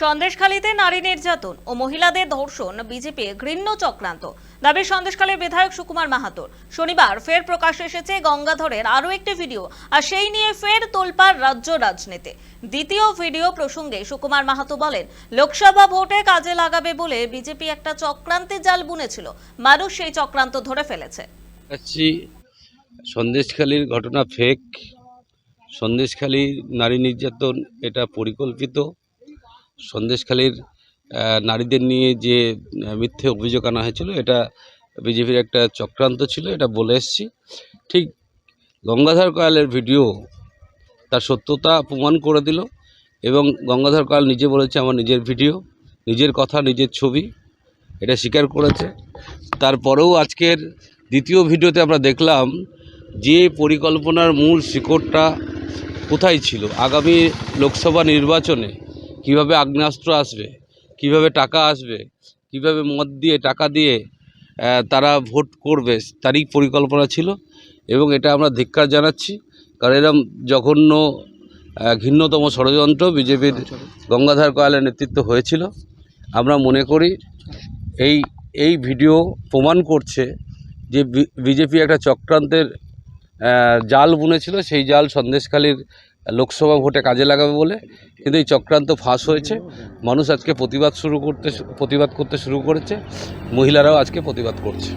সন্দেশখালীতে নারী নির্যাতন ও মহিলাদের ধর্ষণ, বিজেপি ঘৃণ্য চক্রান্ত। দাবি সন্দেশখালীর বিধায়ক সুকুমার মাহাতোর। শনিবার ফের প্রকাশ এসেছে গঙ্গাধরের আরও একটি ভিডিও, আর সেই নিয়ে ফের তোলপাড় রাজ্য রাজনীতি। দ্বিতীয় ভিডিও প্রসঙ্গে সুকুমার মাহাতো বলেন, লোকসভা ভোটে কাজে লাগাবে বলে বিজেপি একটা চক্রান্তে জাল বুনেছিল। মানুষ সেই চক্রান্ত ধরে ফেলেছে। সন্দেশখালির ঘটনা ফেক সন্দেশখালী নারী নির্যাতন এটা পরিকল্পিত। সন্দেশখালীর নারীদের নিয়ে যে মিথ্যে অভিযোগ আনা হয়েছিল, এটা বিজেপির একটা চক্রান্ত ছিল, এটা বলে এসছি। ঠিক গঙ্গাধর কয়ালের ভিডিও তার সত্যতা প্রমাণ করে দিল এবং গঙ্গাধর কয়াল নিজে বলেছে, আমার নিজের ভিডিও, নিজের কথা, নিজের ছবি, এটা স্বীকার করেছে। তারপরেও আজকের দ্বিতীয় ভিডিওতে আমরা দেখলাম যে পরিকল্পনার মূল শিকড়টা কোথায় ছিল। আগামী লোকসভা নির্বাচনে কীভাবে আগ্নেয়াস্ত্র আসবে, কীভাবে টাকা আসবে, কীভাবে মদ দিয়ে, টাকা দিয়ে তারা ভোট করবে, তারই পরিকল্পনা ছিল এবং এটা আমরা ধিক্কার জানাচ্ছি। কারণ এরম জঘন্য ঘৃণ্যতম ষড়যন্ত্র বিজেপির গঙ্গাধর কয়ালের নেতৃত্ব হয়েছিল। আমরা মনে করি এই এই ভিডিও প্রমাণ করছে যে বিজেপি একটা চক্রান্তের জাল বুনেছিল। সেই জাল সন্দেশখালীর লোকসভা ভোটে কাজে লাগাবে বলে কিন্তু এই চক্রান্ত ফাঁস হয়েছে। মানুষ আজকে প্রতিবাদ শুরু করতে প্রতিবাদ করতে শুরু করেছে। মহিলারাও আজকে প্রতিবাদ করছে।